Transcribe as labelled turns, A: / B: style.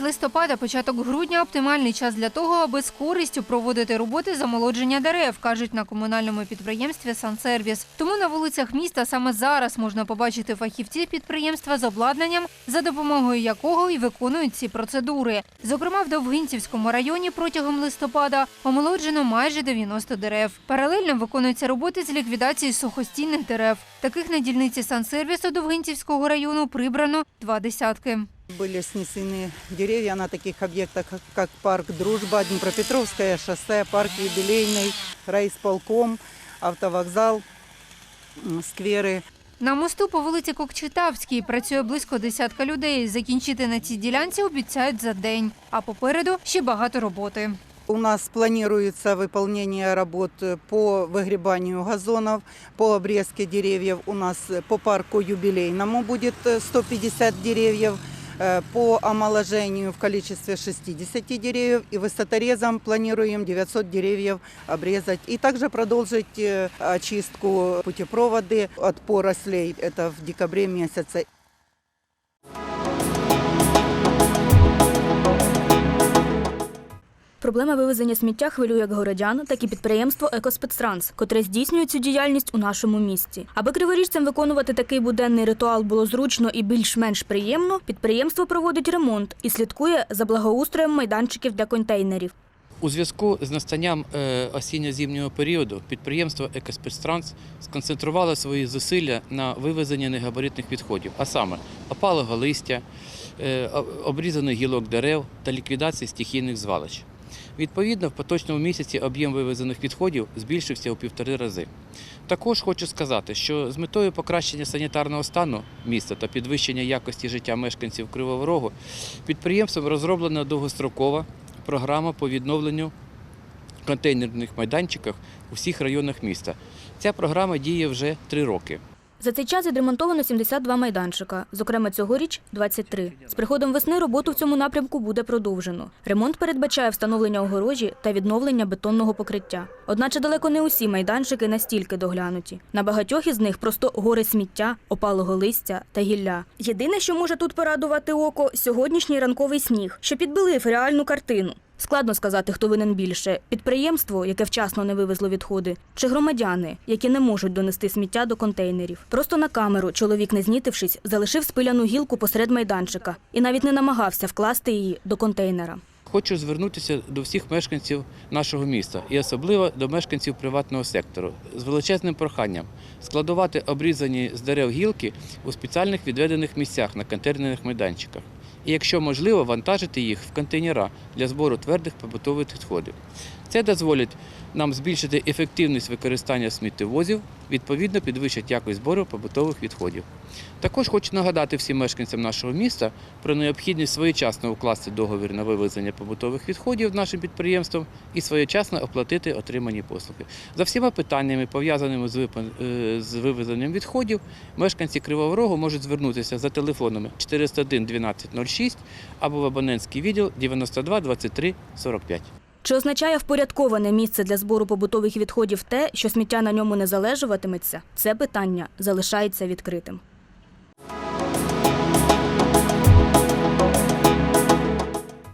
A: Кінець листопада, початок грудня оптимальний час для того, аби з користю проводити роботи з омолодження дерев, кажуть на комунальному підприємстві Сансервіс. Тому на вулицях міста саме зараз можна побачити фахівців підприємства з обладнанням, за допомогою якого і виконують ці процедури. Зокрема, в Довгинцівському районі протягом листопада омолоджено майже 90 дерев. Паралельно виконуються роботи з ліквідації сухостійних дерев. Таких на дільниці Сансервісу Довгинцівського району прибрано два десятки.
B: Были снесены деревья на таких объектах, как- как парк «Дружба», Днепропетровское шоссе, парк «Юбилейный», райисполком, автовокзал, м, скверы.
A: На мосту по вулиці Кокчетавській працює близько десятка людей. Закінчити на цій ділянці обіцяють за день. А попереду ще багато роботи.
B: У нас планируется выполнение работ по выгребанию газонов, по обрезке деревьев. У нас по парку юбилейному будет э, 150 деревьев, э, по омоложению в количестве 60 деревьев и высоторезом планируем 900 деревьев обрезать. И также продолжить э, очистку путепроводы от порослей. Это в декабре месяце.
C: Проблема вивезення сміття хвилює як городян, так і підприємство Екоспецтранс, котре здійснює цю діяльність у нашому місті. Аби криворіжцям виконувати такий буденний ритуал було зручно і більш-менш приємно, підприємство проводить ремонт і слідкує за благоустроєм майданчиків для контейнерів.
D: У зв'язку з настанням е, осінньо-зимнього періоду підприємство «Екоспецтранс» сконцентрувало свої зусилля на вивезенні негабаритних відходів, а саме опалого листя, е, обрізаних гілок дерев та ліквідації стихійних звалищ. Відповідно, в поточному місяці об'єм вивезених відходів збільшився у півтори рази. Також хочу сказати, що з метою покращення санітарного стану міста та підвищення якості життя мешканців Кривого Рогу підприємством розроблена довгострокова програма по відновленню контейнерних майданчиків у всіх районах міста. Ця програма діє вже три роки.
C: За цей час відремонтовано 72 майданчика, зокрема цьогоріч 23. З приходом весни роботу в цьому напрямку буде продовжено. Ремонт передбачає встановлення огорожі та відновлення бетонного покриття. Одначе далеко не усі майданчики настільки доглянуті. На багатьох із них просто гори сміття, опалого листя та гілля. Єдине, що може тут порадувати око, сьогоднішній ранковий сніг, що підбилив реальну картину. Складно сказати, хто винен більше: підприємство, яке вчасно не вивезло відходи, чи громадяни, які не можуть донести сміття до контейнерів. Просто на камеру чоловік, не знітившись, залишив спиляну гілку посеред майданчика і навіть не намагався вкласти її до контейнера.
D: Хочу звернутися до всіх мешканців нашого міста і особливо до мешканців приватного сектору з величезним проханням складувати обрізані з дерев гілки у спеціальних відведених місцях на контейнерних майданчиках. І якщо можливо, вантажити їх в контейнера для збору твердих побутових відходів. Це дозволить нам збільшити ефективність використання сміттєвозів, відповідно підвищить якість збору побутових відходів. Також хочу нагадати всім мешканцям нашого міста про необхідність своєчасно укласти договір на вивезення побутових відходів нашим підприємством і своєчасно оплатити отримані послуги. За всіма питаннями, пов'язаними з е, вивезенням відходів, мешканці Кривого Рогу можуть звернутися за телефонами 401 12 06 або в абонентський відділ 92 23 45.
C: Чи означає впорядковане місце для збору побутових відходів те, що сміття на ньому не залежуватиметься? Це питання залишається відкритим.